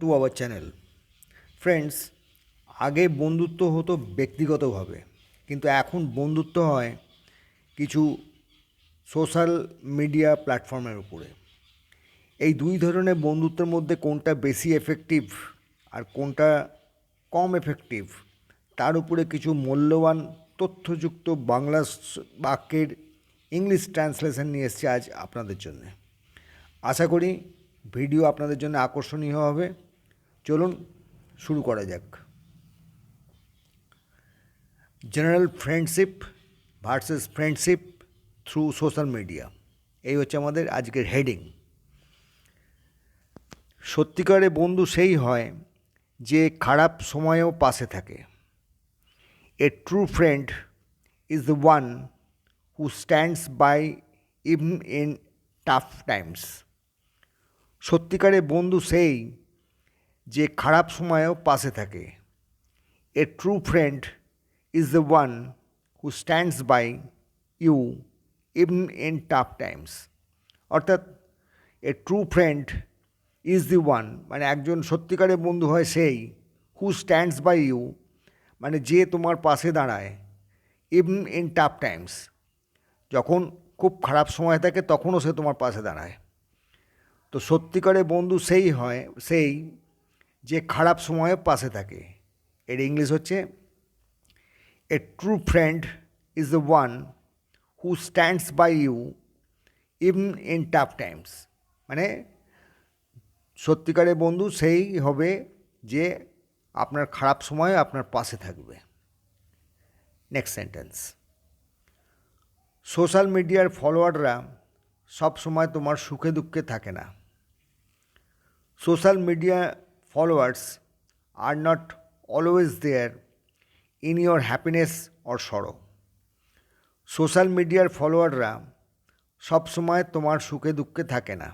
To our channel friends আগে বন্ধুত্ব হতো ব্যক্তিগতভাবে, কিন্তু এখন বন্ধুত্ব হয় কিছু সোশ্যাল মিডিয়া প্ল্যাটফর্মের উপরে। এই দুই ধরনের বন্ধুত্বের মধ্যে কোনটা বেশি এফেক্টিভ আর কোনটা কম এফেক্টিভ তার উপরে কিছু মূল্যবান তথ্যযুক্ত বাংলা বাক্যের ইংলিশ ট্রান্সলেশন নিয়ে এসেছি আজ আপনাদের জন্য। আশা করি ভিডিও আপনাদের জন্য আকর্ষণীয় হবে। চলুন শুরু করা যাক। General friendship versus friendship through social media এই হচ্ছে আমাদের আজকের হেডিং সত্যিকারে বন্ধু সেই হয় যে খারাপ সময়েও পাশে থাকে। A true friend is the one who stands by even in tough times সত্যিকারের বন্ধু সেই যে খারাপ সময়েও পাশে থাকে। A true friend is the one who stands by you even in tough times অর্থাৎ a true friend is the one মানে একজন সত্যিকারের বন্ধু হয় সেই হু স্ট্যান্ডস বাই ইউ মানে যে তোমার পাশে দাঁড়ায় ইভন ইন টাফ টাইমস যখন খুব খারাপ সময় থাকে, তখনও সে তোমার পাশে দাঁড়ায়। তো সত্যিকারের বন্ধু সেই হয়, সেই যে খারাপ সময়ে পাশে থাকে। এর ইংলিশ হচ্ছে a true friend is the one who stands by you even in tough times মানে সত্যিকারের বন্ধু সেই হবে যে আপনার খারাপ সময়ে আপনার পাশে থাকবে। নেক্সট সেন্টেন্স সোশ্যাল মিডিয়ার ফলোয়াররা সব সময় তোমার সুখে দুঃখে থাকে না। Social media followers are not always there in your happiness or sorrow social মিডিয়ার ফলোয়াররা সব সময় তোমার সুখে দুঃখে থাকে না।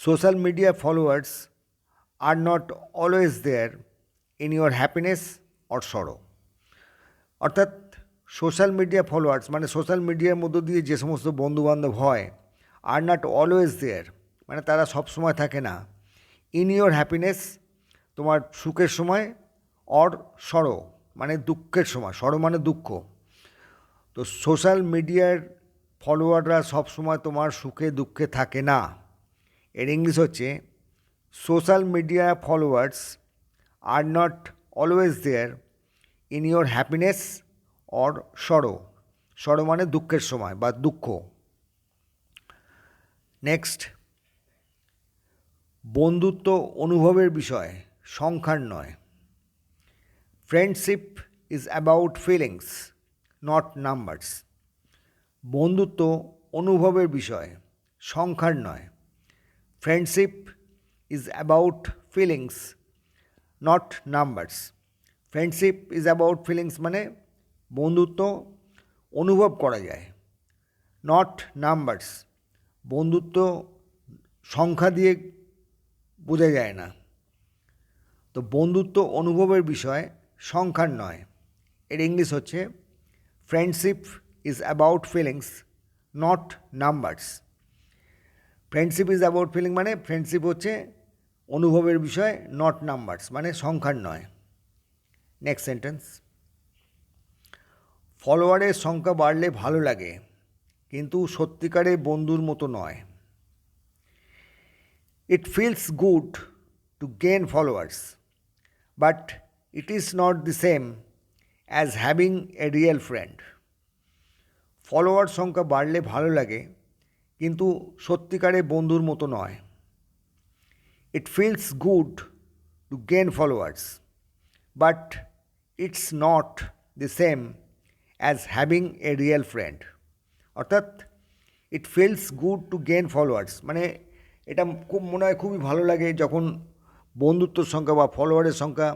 Social media followers are not always there in your happiness or sorrow অর্থাৎ সোশ্যাল মিডিয়া ফলোয়ার্স মানে সোশ্যাল মিডিয়ার মধ্য দিয়ে যে সমস্ত বন্ধুবান্ধব হয় আর নট অলওয়েজ দেয়ার মানে তারা সব সময় থাকে না। ইন ইয়োর হ্যাপিনেস তোমার সুখের সময় অর সরো মানে দুঃখের সময় সরো মানে দুঃখ। তো সোশ্যাল মিডিয়ার ফলোয়াররা সব সময় তোমার সুখে, দুঃখে থাকে না। এর ইংলিশ হচ্ছে social media followers are not always there in your happiness or sorrow sorrow মানে দুঃখের সময় বা দুঃখ। নেক্সট বন্ধুত্ব অনুভবের বিষয়, সংখ্যার নয়। Friendship is about feelings not numbers বন্ধুত্ব অনুভবের বিষয়, সংখ্যার নয়। Friendship is about feelings not numbers friendship is about feelings মানে বন্ধুত্ব অনুভব করা যায় নট নাম্বারস বন্ধুত্ব সংখ্যা দিয়ে বোঝা যায় না। তো বন্ধুত্ব অনুভবের বিষয় সংখ্যার নয়। এর ইংলিশ হচ্ছে friendship is about feelings not numbers friendship is about feeling মানে ফ্রেন্ডশিপ হচ্ছে অনুভবের বিষয় নট নাম্বারস মানে সংখ্যার নয়। নেক্সট সেন্টেন্স ফলোয়ারের সংখ্যা বাড়লে ভালো লাগে, কিন্তু সত্যিকারের বন্ধুর মতো নয়। It feels good to gain followers but it is not the same as having a real friend follower সংখ্যা বাড়লে ভালো লাগে, কিন্তু সত্যিকারের বন্ধুর মতো নয়। It feels good to gain followers but it's not the same as having a real friend অর্থাৎ it feels good to gain followers মানে এটা খুব মনে হয় খুবই ভালো লাগে যখন বন্ধুত্বর সংখ্যা বা ফলোয়ারের সংখ্যা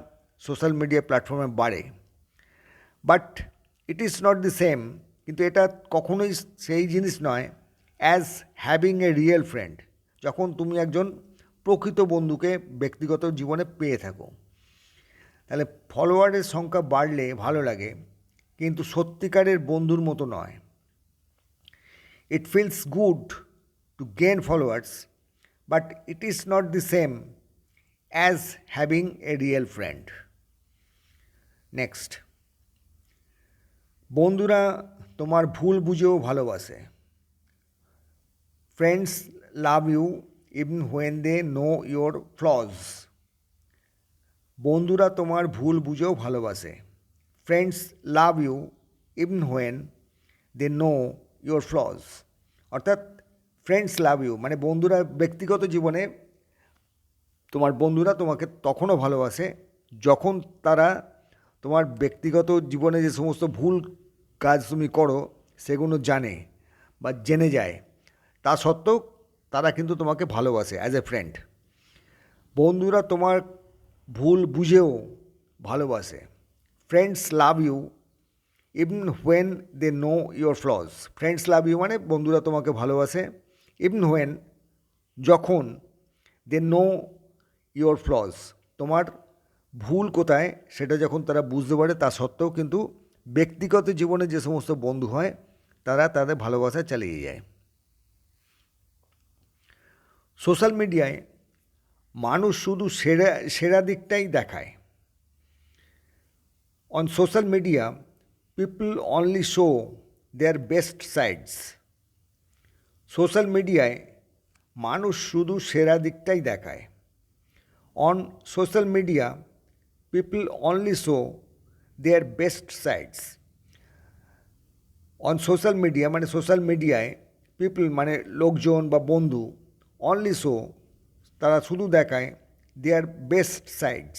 সোশ্যাল মিডিয়া প্ল্যাটফর্মে বাড়ে। But it is not the same কিন্তু এটা কখনোই সেই জিনিস নয় as having a real friend যখন তুমি একজন প্রকৃত বন্ধুকে ব্যক্তিগত জীবনে পেয়ে থাকো। তাহলে ফলোয়ারের সংখ্যা বাড়লে ভালো লাগে, কিন্তু সত্যিকারের বন্ধুর মতো নয়। It feels good to gain followers but it is not the same as having a real friend next বন্ধুরা, তোমার ভুল বুঝেও ভালোবাসে। Friends love you even when they know your flaws বন্ধুরা, তোমার ভুল বুঝেও ভালোবাসে। Friends love you even when they know your flaws অর্থাৎ ফ্রেন্ডস লাভ ইউ মানে বন্ধুরা ব্যক্তিগত জীবনে তোমার বন্ধুরা তোমাকে তখনও ভালোবাসে যখন তারা তোমার ব্যক্তিগত জীবনে যে সমস্ত ভুল কাজ তুমি করো, সেগুলো জানে বা জেনে যায়। তা সত্ত্বেও তারা কিন্তু তোমাকে ভালোবাসে অ্যাজ এ ফ্রেন্ড বন্ধুরা তোমার ভুল বুঝেও ভালোবাসে। Friends love you even when they know your flaws friends love you মানে বন্ধুরা তোমাকে ভালোবাসে। ইভন হোয়েন যখন দে নো ইয়োর ফ্লস তোমার ভুল কোথায়? সেটা যখন তারা বুঝতে পারে, তা সত্ত্বেও কিন্তু ব্যক্তিগত জীবনে যে সমস্ত বন্ধু হয়, তারা তাদের ভালোবাসা চালিয়ে যায়। সোশ্যাল মিডিয়ায় মানুষ শুধু সেরা সেরা দিকটাই দেখায়। On social media people only show their best sides social মিডিয়ায় মানুষ শুধু সেরা দিকটাই দেখায়। On social media people only show their best sides on social media মানে সোশ্যাল মিডিয়ায় পিপল মানে লোকজন বা বন্ধু অনলি শো তারা শুধু দেখায় দেয়ার বেস্ট সাইডস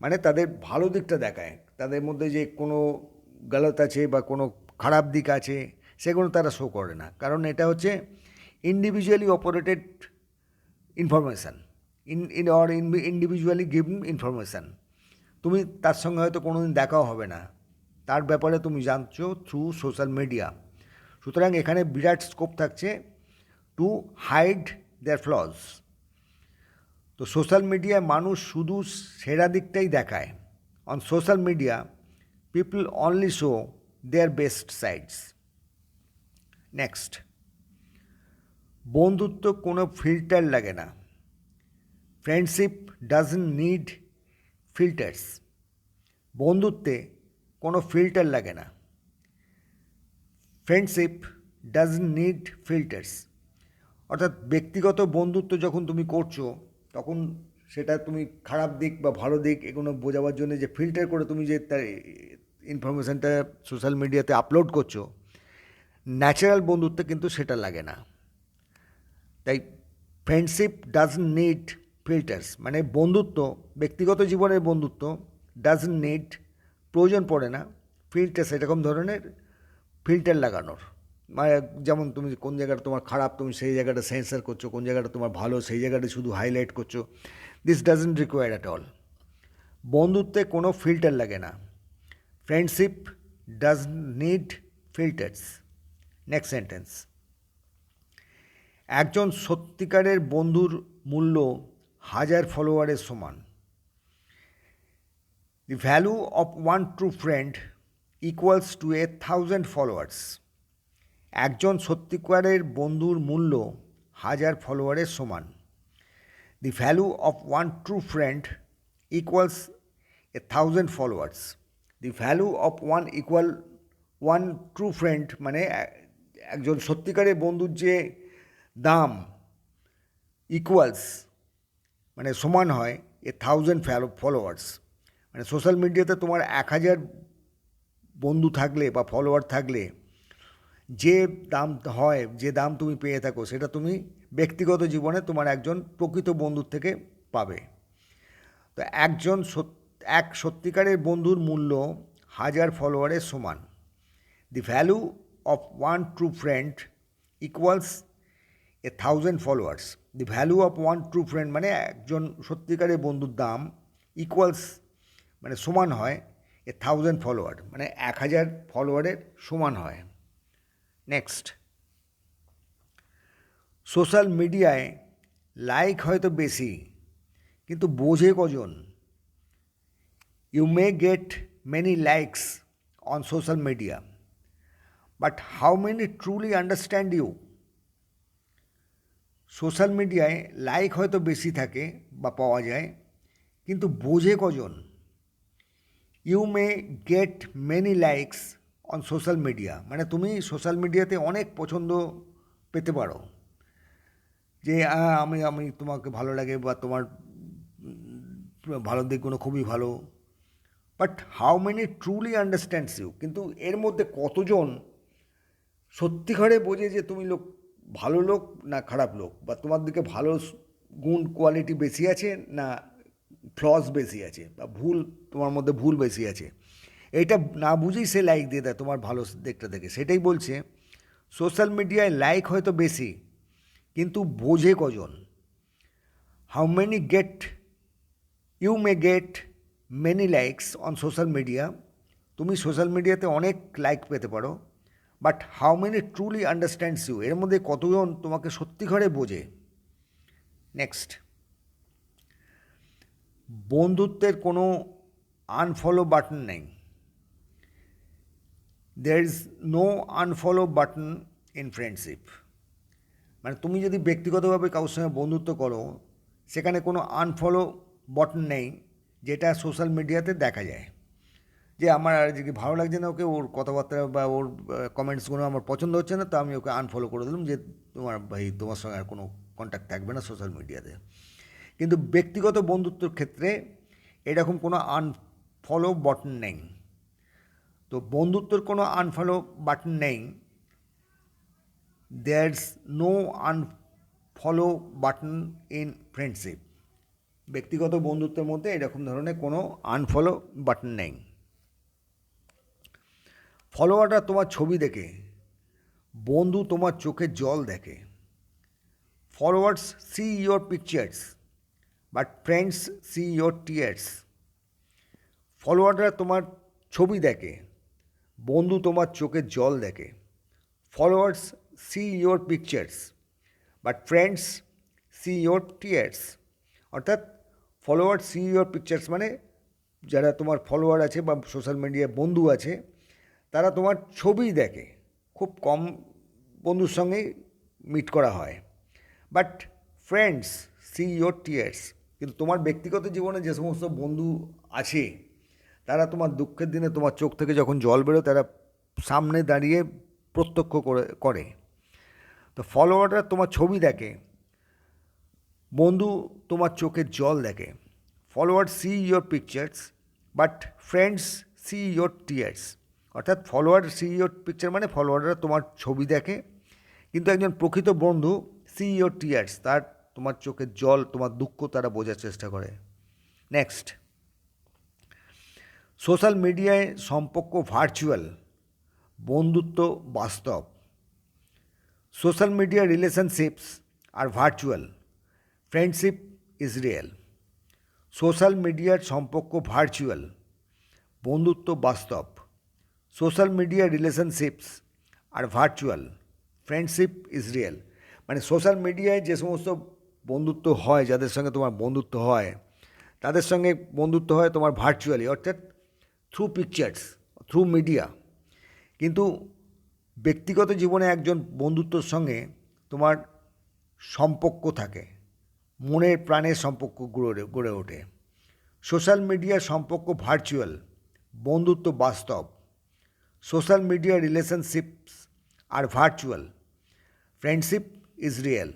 মানে তাদের ভালো দিকটা দেখায়। তাদের মধ্যে যে কোনো গালত আছে বা কোনো খারাপ দিক আছে, সেগুলো তারা শো করে না। কারণ এটা হচ্ছে individually operated information in in or individually given information তুমি তার সঙ্গে হয়তো কোনো দিন দেখাও হবে না। তার ব্যাপারে তুমি জানছো থ্রু সোশ্যাল মিডিয়া সুতরাং এখানে বিরাট স্কোপ থাকছে টু হাইড দেয়ার ফ্লজ তো সোশ্যাল মিডিয়ায় মানুষ শুধু সেরা দিকটাই দেখায়। On social media people only show their best sides next বন্ধুত্ব কোনো ফিল্টার লাগে না। Friendship doesn't need filters. বন্ধুত্বে কোনো ফিল্টার লাগে না। Friendship doesn't need filters. অর্থাৎ ব্যক্তিগত বন্ধুত্ব যখন তুমি করছ, তখন সেটা তুমি খারাপ দিক বা ভালো দিক এগুলো বোঝাবার জন্য যে ফিল্টার করে তুমি যে তার ইনফরমেশানটা সোশ্যাল মিডিয়াতে আপলোড করছ, ন্যাচারাল বন্ধুত্বে কিন্তু সেটা লাগে না। তাই ফ্রেন্ডশিপ ডাজন্ট নিড ফিল্টার্স মানে বন্ধুত্ব, ব্যক্তিগত জীবনের বন্ধুত্ব ডাজন্ট নিড প্রয়োজন পড়ে না। ফিল্টার্স এরকম ধরনের ফিল্টার লাগানোর। মানে যেমন তুমি কোন জায়গাটা তোমার খারাপ, তুমি সেই জায়গাটা সেন্সার করছ, কোন জায়গাটা তোমার ভালো, সেই জায়গাটা শুধু হাইলাইট করছ this doesn't require at all বন্ধুত্বে কোনো ফিল্টার লাগে না। Friendship does need filters next sentence একজন সত্যিকারের বন্ধুর মূল্য হাজার ফলোয়ারের সমান। The value of one true friend equals to a thousand followers একজন সত্যিকারের বন্ধুর মূল্য হাজার ফলোয়ারের সমান। The value of one true friend equals a thousand followers the value of one equal one true friend মানে একজন সত্যিকারের বন্ধুর যে দাম ইকুয়ালস মানে সমান হয় এ থাউজেন্ড ফ্যালো ফলোয়ার্স মানে সোশ্যাল মিডিয়াতে তোমার এক হাজার বন্ধু থাকলে বা ফলোয়ার থাকলে যে দাম হয়, যে দাম তুমি পেয়ে থাকো, সেটা তুমি ব্যক্তিগত জীবনে তোমার একজন প্রকৃত বন্ধুর থেকে পাবে। তো একজন এক সত্যিকারের বন্ধুর মূল্য হাজার ফলোয়ারের সমান। The value of one true friend equals a thousand followers the value of one true friend মানে একজন সত্যিকারের বন্ধুর দাম ইকুয়ালস মানে সমান হয় এ থাউজেন্ড ফলোয়ার মানে এক হাজার ফলোয়ারের সমান হয়। নেক্সট সোশ্যাল মিডিয়ায় লাইক হয়তো বেশি, কিন্তু বোঝে কজন? You may get many likes on social media but how many truly understand you social মিডিয়ায় লাইক হয়তো বেশি থাকে বা পাওয়া যায়, কিন্তু বোঝে কজন? You may get many likes on social media মানে তুমি সোশ্যাল মিডিয়াতে অনেক পছন্দ পেতে পারো। যে আমি আমি তোমাকে ভালো লাগে বা তোমার ভালো দিকগুলো খুবই ভালো। But how many truly understands you কিন্তু এর মধ্যে কতজন সত্যিকারে বোঝে যে তুমি লোক ভালো লোক না খারাপ লোক? বা তোমার দিকে ভালো গুণ কোয়ালিটি বেশি আছে না ফ্লস বেশি আছে? বা ভুল, তোমার মধ্যে ভুল বেশি আছে? এটা না বুঝেই সে লাইক দিয়ে দেয় তোমার ভালো দিকটা দেখে। সেটাই বলছে সোশ্যাল মিডিয়ায় লাইক হয়তো বেশি, কিন্তু বোঝে কজন? How many get you may get many likes on social media তুমি সোশ্যাল মিডিয়াতে অনেক লাইক পেতে পারো। But how many truly understands you এর মধ্যে কতজন তোমাকে সত্যি করে বোঝে? নেক্সট বন্ধুত্বের কোনো আনফলো বাটন নেই। There is no unfollow button in friendship মানে তুমি যদি ব্যক্তিগতভাবে কারোর সঙ্গে বন্ধুত্ব করো, সেখানে কোনো আনফলো বটন নেই, যেটা সোশ্যাল মিডিয়াতে দেখা যায়। যে আমার আর যদি ভালো লাগছে না ওকে, ওর কথাবার্তা বা ওর কমেন্টসগুলো আমার পছন্দ হচ্ছে না, তো আমি ওকে আনফলো করে দিলাম যে তোমার ভাই, তোমার সঙ্গে আর কোনো কন্ট্যাক্ট থাকবে না সোশ্যাল মিডিয়াতে কিন্তু ব্যক্তিগত বন্ধুত্বর ক্ষেত্রে এরকম কোনো আনফলো বটন নেই। তো বন্ধুত্বের কোনো আনফলো বাটন নেই। There's no unfollow button in friendship ব্যক্তিগত বন্ধুত্বের মধ্যে এরকম ধরনের কোনো আনফলো বাটন নেই। ফলোয়াররা তোমার ছবি দেখে, বন্ধু তোমার চোখে জল দেখে। Followers see your pictures, but friends see your tears. ফলোয়াররা তোমার ছবি দেখে, বন্ধু তোমার চোখে জল দেখে। Followers see your pictures, but friends see your tears. অর্থাৎ ফলোয়ার সি ইয়োর পিকচার্স মানে যারা তোমার ফলোয়ার আছে বা সোশ্যাল মিডিয়ায় বন্ধু আছে তারা তোমার ছবি দেখে। খুব কম বন্ধুর সঙ্গে মিট করা হয়। But friends see your tears কিন্তু তোমার ব্যক্তিগত জীবনে যে সমস্ত বন্ধু আছে, তারা তোমার দুঃখের দিনে তোমার চোখ থেকে যখন জল বেরোয়, তারা সামনে দাঁড়িয়ে প্রত্যক্ষ করে করে। তো ফলোয়াররা তোমার ছবি দেখে, বন্ধু তোমার চোখের জল দেখে। Follower see your pictures but friends see your tears অর্থাৎ ফলোয়ার সিইও পিকচার মানে ফলোয়াররা তোমার ছবি দেখে। কিন্তু একজন প্রকৃত বন্ধু, সিইও টিয়ার্স তার তোমার চোখের জল, তোমার দুঃখ তারা বোঝার চেষ্টা করে। নেক্সট সোশ্যাল মিডিয়ায় সম্পর্ক ভার্চুয়াল বন্ধুত্ব বাস্তব। Social media relationships are virtual friendship is real social মিডিয়ার সম্পর্ক ভার্চুয়াল বন্ধুত্ব বাস্তব। Social media relationships are virtual friendship is real মানে সোশ্যাল মিডিয়ায় যে সমস্ত বন্ধুত্ব হয়, যাদের সঙ্গে তোমার বন্ধুত্ব হয়, তাদের সঙ্গে বন্ধুত্ব হয় তোমার ভার্চুয়ালি অর্থাৎ থ্রু পিকচার্স থ্রু মিডিয়া কিন্তু ব্যক্তিগত জীবনে একজন বন্ধুত্বর সঙ্গে তোমার সম্পর্ক থাকে, মনের প্রাণের সম্পর্ক গড়ে গড়ে ওঠে। সোশ্যাল মিডিয়ার সম্পর্ক ভার্চুয়াল বন্ধুত্ব বাস্তব। Social media relationships are virtual friendship is real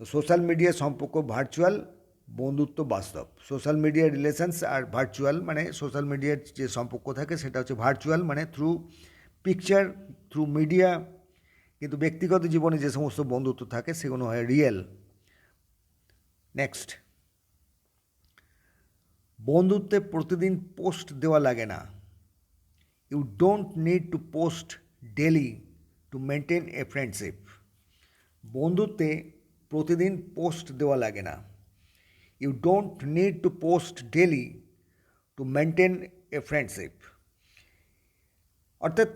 social media সম্পর্ক ভার্চুয়াল বন্ধুত্ব বাস্তব। Social media relations are virtual মানে সোশ্যাল মিডিয়ার যে সম্পর্ক থাকে সেটা হচ্ছে ভার্চুয়াল মানে থ্রু পিকচার থ্রু মিডিয়া কিন্তু ব্যক্তিগত জীবনে যে সমস্ত বন্ধুত্ব থাকে সেগুলো হয় রিয়েল নেক্সট বন্ধুত্বে প্রতিদিন পোস্ট দেওয়া লাগে না। You don't need to post daily to maintain a friendship বন্ধুত্বে প্রতিদিন পোস্ট দেওয়া লাগে না। You don't need to post daily to maintain a friendship অর্থাৎ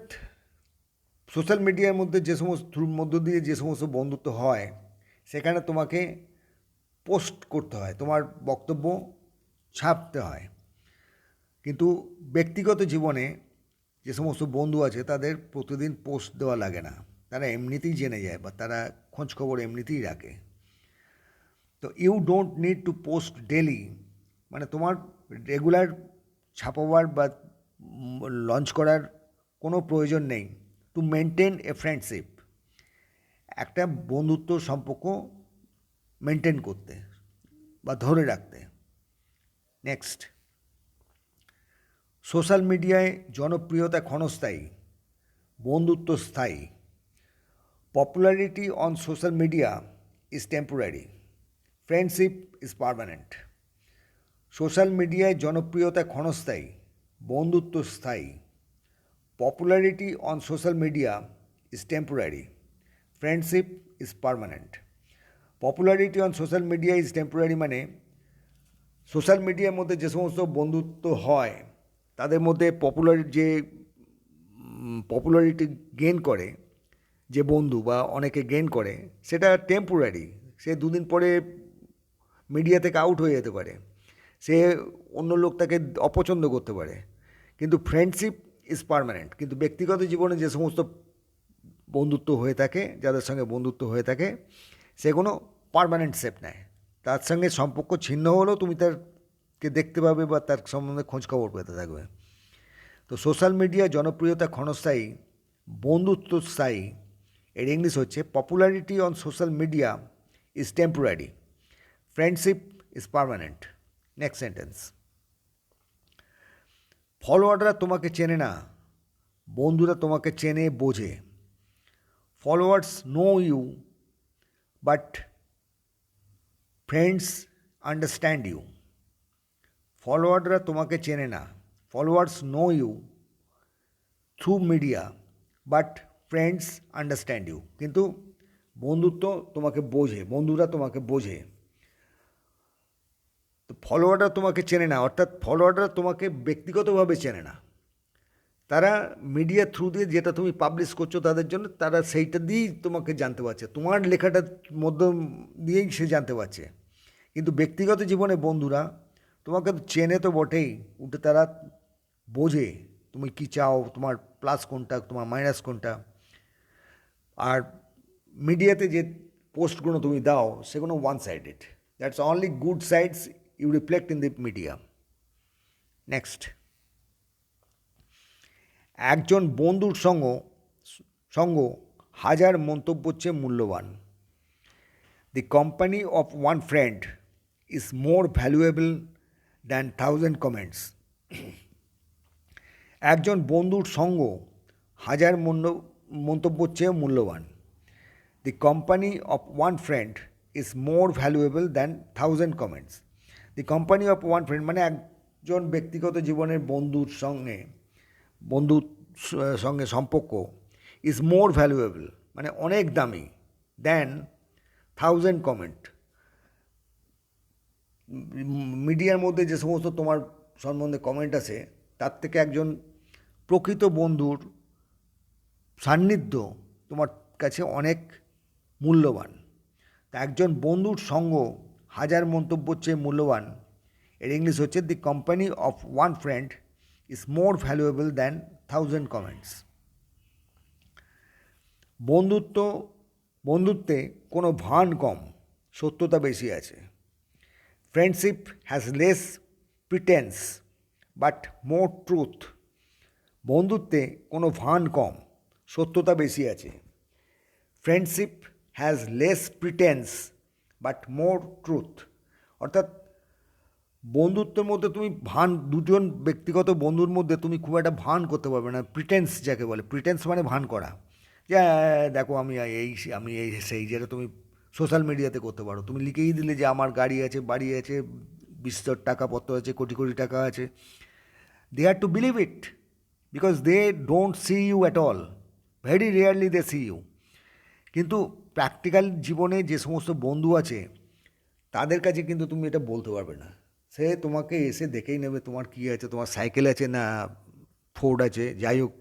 সোশ্যাল মিডিয়ার মধ্যে যে সমস্ত থ্রুর মধ্য দিয়ে যে সমস্ত বন্ধুত্ব হয়, সেখানে তোমাকে পোস্ট করতে হয়। তোমার বক্তব্য ছাপতে হয়। কিন্তু ব্যক্তিগত জীবনে যে সমস্ত বন্ধু আছে তাদের প্রতিদিন পোস্ট দেওয়া লাগে না। তারা এমনিতেই জেনে যায় বা তারা খোঁজ খবর এমনিতেই রাখে। তো you don't need to post daily মানে তোমার রেগুলার ছাপাবার বা লঞ্চ করার কোনো প্রয়োজন নেই। টু মেনটেন এ ফ্রেন্ডশিপ একটা বন্ধুত্ব সম্পর্ক মেনটেন করতে বা ধরে রাখতে। নেক্সট সোশ্যাল মিডিয়ায় জনপ্রিয়তা ক্ষণস্থায়ী, বন্ধুত্ব স্থায়ী। Popularity on social media is temporary friendship is permanent social মিডিয়ায় জনপ্রিয়তা ক্ষণস্থায়ী, বন্ধুত্ব স্থায়ী। Popularity on social media is temporary friendship is permanent popularity on social media is temporary মানে সোশ্যাল মিডিয়ার মধ্যে যে সমস্ত বন্ধুত্ব হয় তাদের মধ্যে পপুলার যে পপুলারিটি গেন করে, যে বন্ধু বা অনেকে গেন করে, সেটা টেম্পোরারি সে দুদিন পরে মিডিয়া থেকে আউট হয়ে যেতে পারে। সে অন্য লোক তাকে অপছন্দ করতে পারে। কিন্তু ফ্রেন্ডশিপ ইজ পারমানেন্ট কিন্তু ব্যক্তিগত জীবনে যে সমস্ত বন্ধুত্ব হয়ে থাকে, যাদের সঙ্গে বন্ধুত্ব হয়ে থাকে, সে কোনো পারমানেন্ট শেপ নেয়। তার সঙ্গে সম্পর্ক ছিন্ন হলেও তুমি তারকে দেখতে পাবে বা তার সম্বন্ধে খোঁজখবর পেতে থাকবে। তো সোশ্যাল মিডিয়া জনপ্রিয়তা ক্ষণস্থায়ী, বন্ধুত্ব স্থায়ী, এর ইংলিশ হচ্ছে popularity on social media is temporary, friendship is permanent. Next sentence. ফলোয়াররা তোমাকে চেনে না, বন্ধুরা তোমাকে চেনে, বোঝে। Followers know you but friends understand you ফলোয়াররা তোমাকে চেনে না। Followers know you through media but friends understand you কিন্তু বন্ধুত্ব তোমাকে বোঝে, বন্ধুরা তোমাকে বোঝে। তো ফলোয়াররা তোমাকে চেনে না, অর্থাৎ ফলোয়াররা তোমাকে ব্যক্তিগতভাবে চেনে না। তারা মিডিয়া থ্রু দিয়ে যেটা তুমি পাবলিশ করছ তাদের জন্য, তারা সেইটা দিয়েই তোমাকে জানতে পারছে। তোমার লেখাটার মধ্য দিয়েই সে জানতে পারছে। কিন্তু ব্যক্তিগত জীবনে বন্ধুরা তোমাকে চেনে তো বটেই উঠে তারা বোঝে তুমি কি চাও, তোমার প্লাস কোনটা, তোমার মাইনাস কোনটা। আর মিডিয়াতে যে পোস্টগুলো তুমি দাও, সেগুলো one sided that's only good sides you reflect in the media next একজন বন্ধুর সঙ্গ সঙ্গ হাজার মন্তব্য চেয়ে মূল্যবান। The company of one friend is more valuable than thousand comments একজন বন্ধুর সঙ্গ হাজার মূল্য মন্তব্যর চেয়ে মূল্যবান। The company of one friend is more valuable than thousand comments the company of one friend মানে একজন ব্যক্তিগত জীবনের বন্ধুর সঙ্গে বন্ধুর সঙ্গে সম্পর্ক ইজ মোর ভ্যালুয়েবল মানে অনেক দামি দেন থাউজেন্ড কমেন্ট মিডিয়ার মধ্যে যে সমস্ত তোমার সম্বন্ধে কমেন্ট আছে তার থেকে একজন প্রকৃত বন্ধুর সান্নিধ্য তোমার কাছে অনেক মূল্যবান। তা একজন বন্ধুর সঙ্গ হাজার মন্তব্যর চেয়ে মূল্যবান। এর ইংলিশ হচ্ছে the company of one friend is more valuable than thousand comments বন্ধুত্ব, বন্ধুত্বে কোনো ভান কম, সত্যতা বেশি আছে। Friendship has less pretence but more truth বন্ধুত্বে কোনো ভান কম সত্যতা বেশি আছে। Friendship has less pretence but more truth অর্থাৎ বন্ধুত্বের মধ্যে তুমি ভান দুজন ব্যক্তিগত বন্ধুর মধ্যে তুমি খুব একটা ভান করতে পারবে না প্রিটেন্স যাকে বলে। প্রিটেন্স মানে ভান করা। যে "হ্যাঁ, দেখো আমি এই আমি এই সেই যেটা তুমি সোশ্যাল মিডিয়াতে করতে পারো। তুমি লিখেই দিলে যে আমার গাড়ি আছে, বাড়ি আছে বিস্তর টাকা পত্র আছে, কোটি কোটি টাকা আছে। They had to believe it because they don't see you at all very rarely they see you কিন্তু প্র্যাকটিক্যাল জীবনে যে সমস্ত বন্ধু আছে, তাদের কাছে কিন্তু তুমি এটা বলতে পারবে না। সে তোমাকে এসে দেখেই নেবে তোমার কী আছে, তোমার সাইকেল আছে না ফোর্ড আছে, যাই হোক,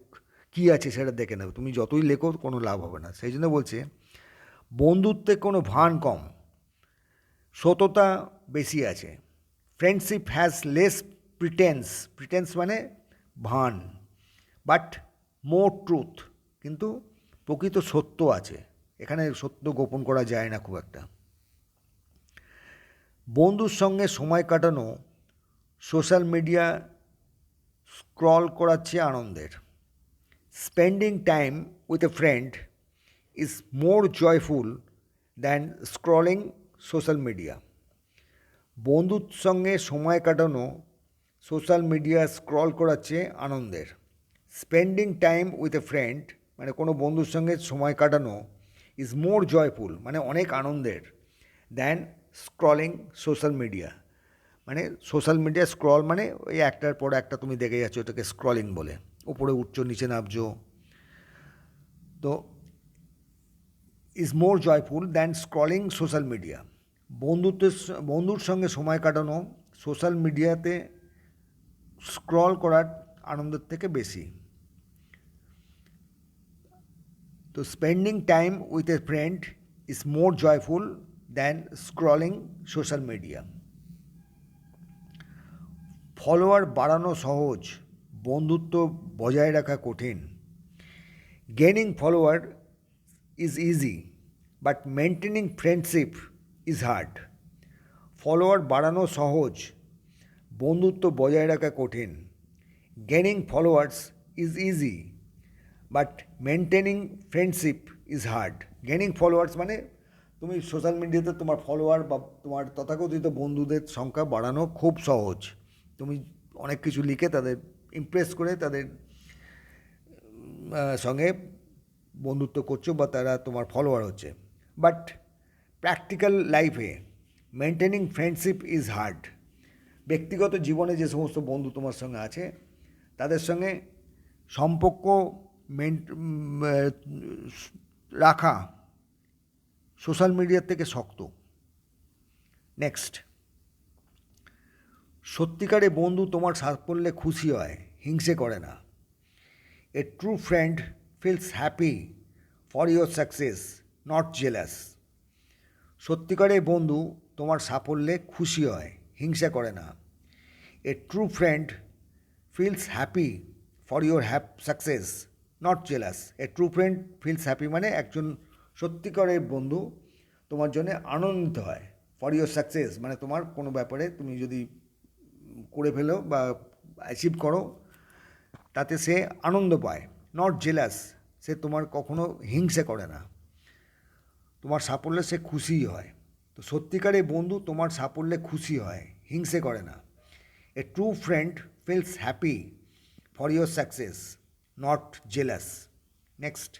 কী আছে সেটা দেখে নেবে। তুমি যতই লেখো কোনো লাভ হবে না। সেই জন্য বলছে বন্ধুত্বে কোনো ভান কম। সততা বেশি আছে। Friendship has less pretence pretence মানে ভান। বাট মোর ট্রুথ কিন্তু প্রকৃত সত্য আছে। এখানে সত্য গোপন করা যায় না খুব একটা। বন্ধুর সঙ্গে সময় কাটানো সোশ্যাল মিডিয়া স্ক্রল করাচ্ছে আনন্দের। Spending time with a friend is more joyful than scrolling social media বন্ধুর সঙ্গে সময় কাটানো সোশ্যাল মিডিয়া স্ক্রল করাচ্ছে আনন্দের। Spending time with a friend মানে কোনো বন্ধুর সঙ্গে সময় কাটানো ইজ মোর জয়ফুল মানে অনেক আনন্দের দ্যান স্ক্রলিং সোশ্যাল মিডিয়া মানে সোশ্যাল মিডিয়া স্ক্রল মানে ওই একটার পর একটা তুমি দেখে যাচ্ছ, ওটাকে স্ক্রলিং বলে। উপরে উঠছো, নিচে নামছো। তো is more joyful than scrolling social media বন্ধুত্বের বন্ধুর সঙ্গে সময় কাটানো সোশ্যাল মিডিয়াতে স্ক্রল করার আনন্দের থেকে বেশি। তো spending time with a friend is more joyful than scrolling social media follower বাড়ানো সহজ, বন্ধুত্ব বজায় রাখা কঠিন। Gaining follower is easy but maintaining friendship is hard follower বাড়ানো সহজ, বন্ধুত্ব বজায় রাখা কঠিন। Gaining followers is easy but maintaining friendship is hard gaining followers মানে তুমি সোশ্যাল মিডিয়াতে তোমার ফলোয়ার বা তোমার তথাকথিত বন্ধুদের সংখ্যা বাড়ানো খুব সহজ। তুমি অনেক কিছু লিখে তাদের ইমপ্রেস করে তাদের সঙ্গে বন্ধুত্ব করছ বা তারা তোমার ফলোয়ার হচ্ছে। বাট প্র্যাকটিক্যাল লাইফে মেনটেনিং ফ্রেন্ডশিপ ইজ হার্ড ব্যক্তিগত জীবনে যে সমস্ত বন্ধু তোমার সঙ্গে আছে, তাদের সঙ্গে সম্পর্ক রাখা সোশ্যাল মিডিয়ার থেকে শক্ত। নেক্সট সত্যিকারে বন্ধু তোমার সাফল্যে খুশি হয়, হিংসে করে না। A true friend feels happy for your success not jealous সত্যিকারের বন্ধু তোমার সাফল্যে খুশি হয়, হিংসা করে না। A true friend feels happy for your hap success not jealous a true friend feels happy মানে একজন সত্যিকারের বন্ধু তোমার জন্য আনন্দিত হয় ফর ইয়োর সাকসেস মানে তোমার কোনো ব্যাপারে তুমি যদি করে ফেলো বা অ্যাচিভ করো, তাতে সে আনন্দ পায় নট জেলাস সে তোমার কখনো হিংসে করে না। তোমার সাফল্যে সে খুশি হয়। তো সত্যিকারের বন্ধু তোমার সাফল্যে খুশি হয়, হিংসে করে না। A true friend feels happy for your success not jealous next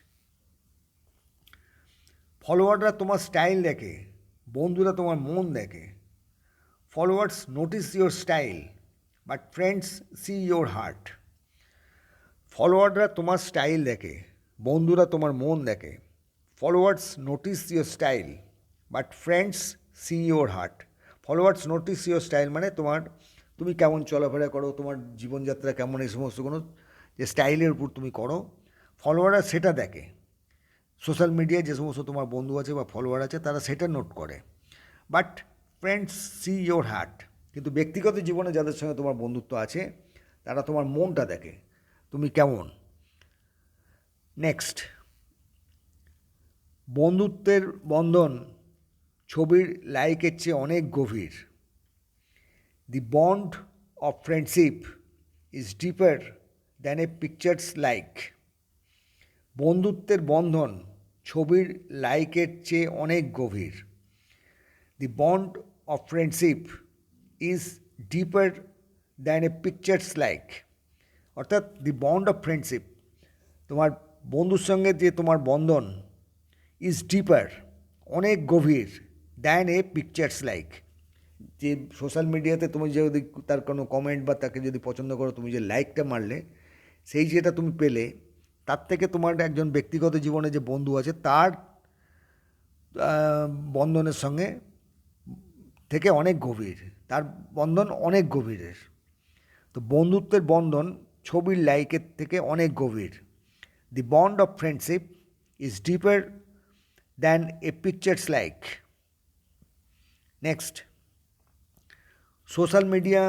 ফলোয়াররা তোমার স্টাইল দেখে, বন্ধুরা তোমার মন দেখে। Followers notice your style but friends see your heart ফলোয়াররা তোমার স্টাইল দেখে বন্ধুরা, তোমার মন দেখে। Followers notice your style but friends see your heart followers notice your style মানে তোমার, তুমি কেমন চলাফেরা করো, তোমার জীবনযাত্রা কেমন, এই সমস্ত কোনো যে স্টাইলের উপর তুমি করো। ফলোয়াররা সেটা দেখে। সোশ্যাল মিডিয়ায় যে সমস্ত তোমার বন্ধু আছে বা ফলোয়ার আছে, তারা সেটা নোট করে। But friends see your heart কিন্তু ব্যক্তিগত জীবনে যাদের সঙ্গে তোমার বন্ধুত্ব আছে, তারা তোমার মনটা দেখে। তুমি কেমন? নেক্সট বন্ধুত্বের বন্ধন ছবির লাইকের চেয়ে অনেক গভীর। The bond of friendship is deeper than a pictures like বন্ধুত্বের বন্ধন ছবির লাইকের চেয়ে অনেক গভীর। The bond of friendship is deeper than a pictures like অর্থাৎ দি বন্ড অফ ফ্রেন্ডশিপ তোমার বন্ধুর সঙ্গে যে তোমার বন্ধন ইজ ডিপার অনেক গভীর দ্যান এ পিকচার্স লাইক যে সোশ্যাল মিডিয়াতে তুমি যদি তার কোনো কমেন্ট বা তাকে যদি পছন্দ করো, তুমি যে লাইকটা মারলে, সেই যেটা তুমি পেলে, তার থেকে তোমার একজন ব্যক্তিগত জীবনে যে বন্ধু আছে, তার বন্ধনের সঙ্গে থেকে অনেক গভীর, তার বন্ধন অনেক গভীরের। তো বন্ধুত্বের বন্ধন ছবির লাইকের থেকে অনেক গভীর। The bond of friendship is deeper than a pictures like next social media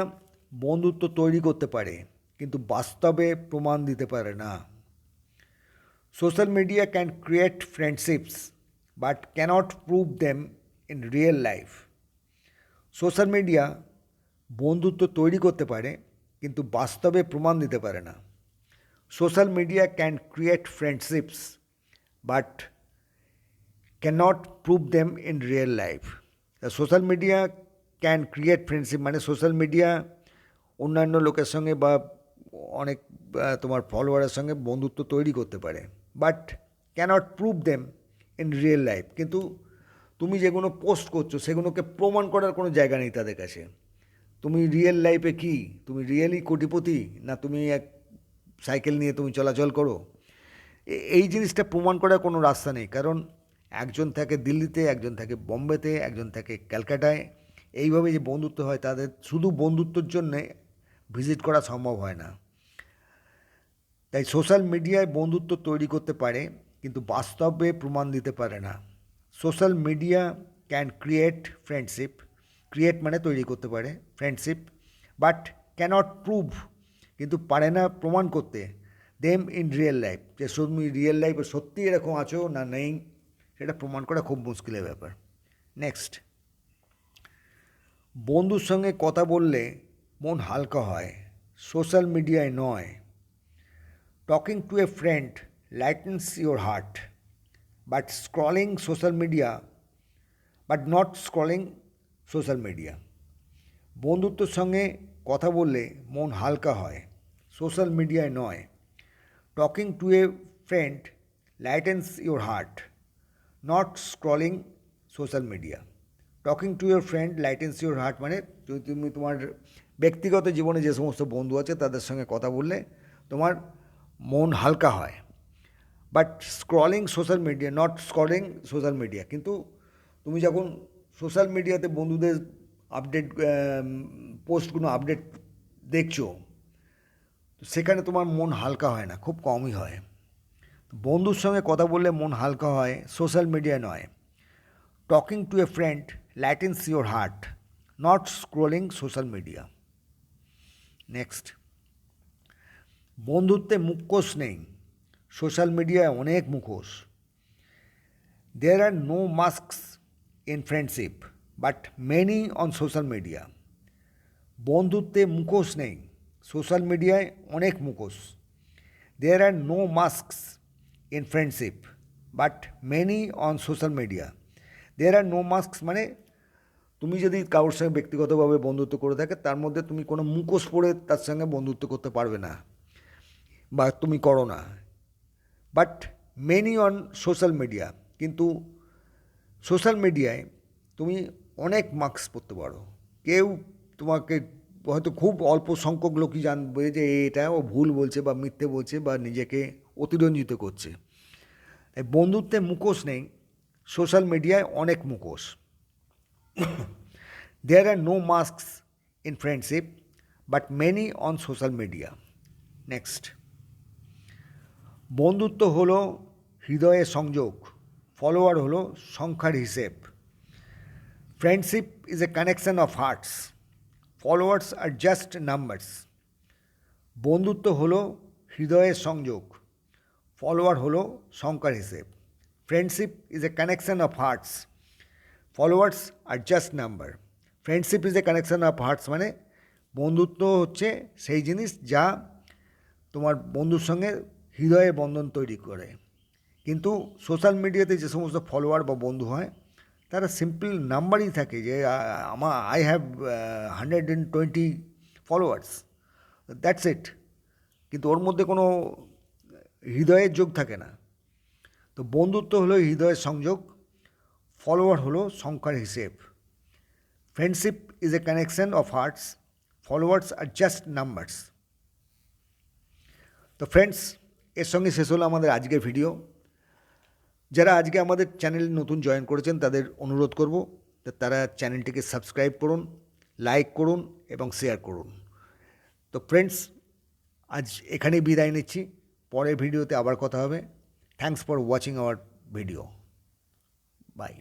বন্ধুত্ব তৈরি করতে পারে, কিন্তু বাস্তবে প্রমাণ দিতে পারে না। Social media can create friendships but cannot prove them in real life social media বন্ধুত্ব তৈরি করতে পারে, কিন্তু বাস্তবে প্রমাণ দিতে পারে না। Social media can create friendships but cannot prove them in real life social media can create friendship মানে সোশ্যাল মিডিয়া অন্যান্য লোকের সঙ্গে বা অনেক তোমার ফলোয়ারের সঙ্গে বন্ধুত্ব তৈরি করতে পারে but cannot prove them in real life কিন্তু তুমি যেগুলো পোস্ট করছ, সেগুলোকে প্রমাণ করার কোনো জায়গা নেই তাদের কাছে। তুমি রিয়েল লাইফে কি? তুমি রিয়েলি কোটিপতি? না তুমি এক সাইকেল নিয়ে তুমি চলাচল করো। এই জিনিসটা প্রমাণ করার কোনো রাস্তা নেই। কারণ একজন থাকে দিল্লিতে, একজন থাকে বম্বেতে, একজন থাকে ক্যালকাটায়। এইভাবে যে বন্ধুত্ব হয় তাদের, শুধু বন্ধুত্বর জন্যে ভিজিট করা সম্ভব হয় না। তাই সোশ্যাল মিডিয়ায় বন্ধুত্ব তৈরি করতে পারে, কিন্তু বাস্তবে প্রমাণ দিতে পারে না। Social media can create friendship. Create মানে তৈরি করতে পারে ফ্রেন্ডশিপ, বাট ক্যানট প্রুভ কিন্তু পারে না প্রমাণ করতে। দেম ইন রিয়েল লাইফ যে তুমি রিয়েল লাইফে সত্যি এরকম আছো না নেই, সেটা প্রমাণ করা খুব মুশকিলের ব্যাপার। নেক্সট বন্ধুর সঙ্গে কথা বললে মন হালকা হয় সোশ্যাল মিডিয়ায় নয়। Talking to a friend lightens your heart but scrolling social media but not scrolling social media বন্ধুত্বর সঙ্গে কথা বললে মন হালকা হয় সোশ্যাল মিডিয়ায় নয় talking to a friend lightens your heart not scrolling social media talking to your friend lightens your heart মানে যদি তুমি তোমার ব্যক্তিগত জীবনে যে সমস্ত বন্ধু আছে তাদের সঙ্গে কথা বললে তোমার মন হালকা হয়। But scrolling social media not scrolling social media কিন্তু তুমি যখন সোশ্যাল মিডিয়াতে বন্ধুদের আপডেট পোস্টগুলো আপডেট দেখছ সেখানে তোমার মন হালকা হয় না, খুব কমই হয়। বন্ধুর সঙ্গে কথা বললে মন হালকা হয়, সোশ্যাল মিডিয়া নয়। Talking to a friend lightens your heart not scrolling social media next বন্ধুত্বে মুখোশ নেই, সোশ্যাল মিডিয়ায় অনেক মুখোশ। There are no masks in friendship but many on social media বন্ধুত্বে মুখোশ নেই সোশ্যাল মিডিয়ায় অনেক মুখোশ। There are no masks in friendship but many on social media there are no masks মানে তুমি যদি কারোর সঙ্গে ব্যক্তিগতভাবে বন্ধুত্ব করে থাকে, তার মধ্যে তুমি কোনো মুখোশ পরে তার সঙ্গে বন্ধুত্ব করতে পারবে না বা তুমি করো না। But many on social media কিন্তু সোশ্যাল মিডিয়ায় তুমি অনেক মাস্ক পরতে পারো। কেউ তোমাকে হয়তো খুব অল্প সংখ্যক লোকই জানবে যে এটা ও ভুল বলছে বা মিথ্যে বলছে বা নিজেকে অতিরঞ্জিত করছে। তাই বন্ধুত্বে মুখোশ নেই, সোশ্যাল মিডিয়ায় অনেক মুখোশ। There are no masks in friendship but many on social media next বন্ধুত্ব হলো হৃদয়ের সংযোগ ফলোয়ার হলো সংখ্যার হিসেব। Friendship is a connection of hearts followers are just numbers বন্ধুত্ব হলো হৃদয়ের সংযোগ। ফলোয়ার হলো সংখ্যার হিসেব। Friendship is a connection of hearts followers are just number friendship is a connection of hearts মানে বন্ধুত্ব হচ্ছে সেই জিনিস যা তোমার বন্ধুর সঙ্গে হৃদয়ে বন্ধন তৈরি করে। কিন্তু সোশ্যাল মিডিয়াতে যে সমস্ত ফলোয়ার বা বন্ধু হয় তারা সিম্পল নাম্বারই থাকে যে আমার I have hundred and twenty followers that's it কিন্তু ওর মধ্যে কোনো হৃদয়ের যোগ থাকে না। তো বন্ধুত্ব হলো হৃদয়ের সংযোগ ফলোয়ার হলো সংখ্যার হিসেব। Friendship is a connection of hearts followers are just numbers তো ফ্রেন্ডস এর সঙ্গে শেষ হলো আমাদের আজকের ভিডিও যারা আজকে আমাদের চ্যানেল নতুন জয়েন করেছেন, তাদের অনুরোধ করব তারা চ্যানেলটিকে সাবস্ক্রাইব করুন, লাইক করুন এবং শেয়ার করুন। তো ফ্রেন্ডস আজ এখানেই বিদায় নিচ্ছি। পরের ভিডিওতে আবার কথা হবে। Thanks for watching our video bye